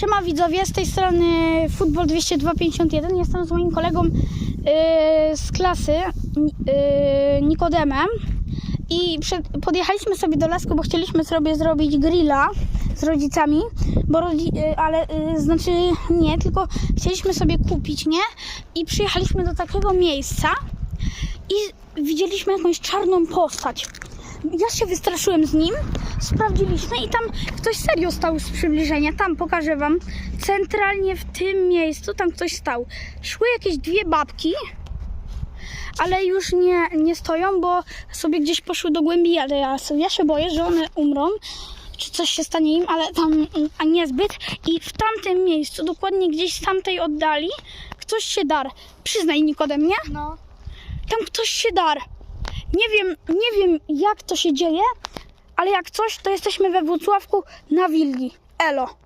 Siema widzowie, z tej strony Football 20251. Jestem z moim kolegą yy, z klasy, yy, Nikodemem. I przed, podjechaliśmy sobie do lasku, bo chcieliśmy sobie zrobić grilla z rodzicami, bo rodzi, yy, ale yy, znaczy nie, tylko chcieliśmy sobie kupić, nie? I przyjechaliśmy do takiego miejsca i widzieliśmy jakąś czarną postać. Ja się wystraszyłem z nim, sprawdziliśmy i tam ktoś serio stał z przybliżenia. Tam pokażę wam. Centralnie w tym miejscu tam ktoś stał. Szły jakieś dwie babki, ale już nie, nie stoją, bo sobie gdzieś poszły do głębi, ale ja, ja się boję, że one umrą. Czy coś się stanie im, ale tam a niezbyt. I w tamtym miejscu, dokładnie gdzieś z tamtej oddali, ktoś się dar. Przyznaj Nikodem, nie? No. Tam ktoś się dar. Nie wiem, nie wiem jak to się dzieje, ale jak coś, to jesteśmy we Włocławku na willi. Elo.